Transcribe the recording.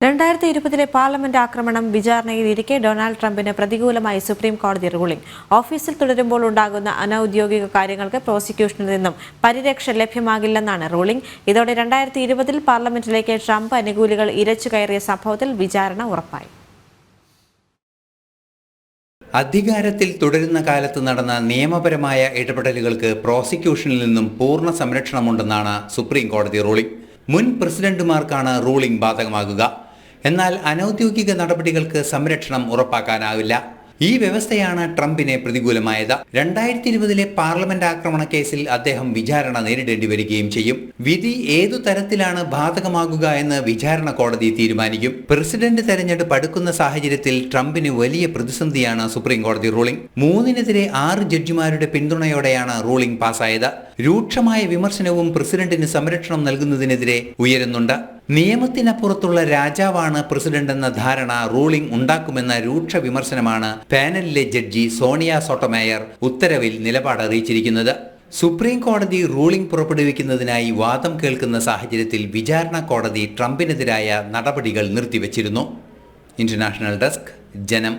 രണ്ടായിരത്തി ഇരുപതിലെ പാർലമെന്റ് ആക്രമണം വിചാരണയിലിരിക്കെ ഡൊണാൾഡ് ട്രംപിന് പ്രതികൂലമായി സുപ്രീം കോടതി റൂളിംഗ് ഓഫീസിൽ തുടരുമ്പോൾ ഉണ്ടാകുന്ന അനൌദ്യോഗിക കാര്യങ്ങൾക്ക് പ്രോസിക്യൂഷനിൽ നിന്നും പരിരക്ഷ ലഭ്യമാകില്ലെന്നാണ് റൂളിംഗ് ഇതോടെ രണ്ടായിരത്തി ഇരുപതിൽ പാർലമെന്റിലേക്ക് ട്രംപ് അനുകൂലികൾ ഇരച്ചു കയറിയ സംഭവത്തിൽ വിചാരണ ഉറപ്പായി. അധികാരത്തിൽ തുടരുന്ന കാലത്ത് നടന്ന നിയമപരമായ ഇടപെടലുകൾക്ക് പ്രോസിക്യൂഷനിൽ നിന്നും പൂർണ സംരക്ഷണമുണ്ടെന്നാണ് സുപ്രീം കോടതി റൂളിംഗ് മുൻ പ്രസിഡന്റുമാർക്കാണ് റൂളിംഗ് ബാധകമാകുക. എന്നാൽ അനൌദ്യോഗിക നടപടികൾക്ക് സംരക്ഷണം ഉറപ്പാക്കാനാവില്ല. ഈ വ്യവസ്ഥയാണ് ട്രംപിനെ പ്രതികൂലമായത്. രണ്ടായിരത്തി ഇരുപതിലെ പാർലമെന്റ് ആക്രമണ കേസിൽ അദ്ദേഹം വിചാരണ നേരിടേണ്ടി വരികയും ചെയ്യും. വിധി ഏതു തരത്തിലാണ് ബാധകമാകുക എന്ന് വിചാരണ കോടതി തീരുമാനിക്കും. പ്രസിഡന്റ് തെരഞ്ഞെടുപ്പ് അടുക്കുന്ന സാഹചര്യത്തിൽ ട്രംപിന് വലിയ പ്രതിസന്ധിയാണ് സുപ്രീം കോടതി റൂളിംഗ്. മൂന്നിനെതിരെ ആറ് ജഡ്ജിമാരുടെ പിന്തുണയോടെയാണ് റൂളിംഗ് പാസായത്. രൂക്ഷമായ വിമർശനവും പ്രസിഡന്റിന് സംരക്ഷണം നൽകുന്നതിനെതിരെ ഉയരുന്നുണ്ട്. നിയമത്തിനപ്പുറത്തുള്ള രാജാവാണ് പ്രസിഡന്റ് എന്ന ധാരണ റൂളിംഗ് ഉണ്ടാക്കുമെന്ന രൂക്ഷ വിമർശനമാണ് പാനലിലെ ജഡ്ജി സോണിയ സോട്ടമേയർ ഉത്തരവിൽ നിലപാട് അറിയിച്ചിരിക്കുന്നത്. സുപ്രീം കോടതി റൂളിംഗ് പുറപ്പെടുവിക്കുന്നതിനായി വാദം കേൾക്കുന്ന സാഹചര്യത്തിൽ വിചാരണ കോടതി ട്രംപിനെതിരായ നടപടികൾ നിർത്തിവച്ചിരുന്നു. ഇന്റർനാഷണൽ ഡെസ്ക് ജനം.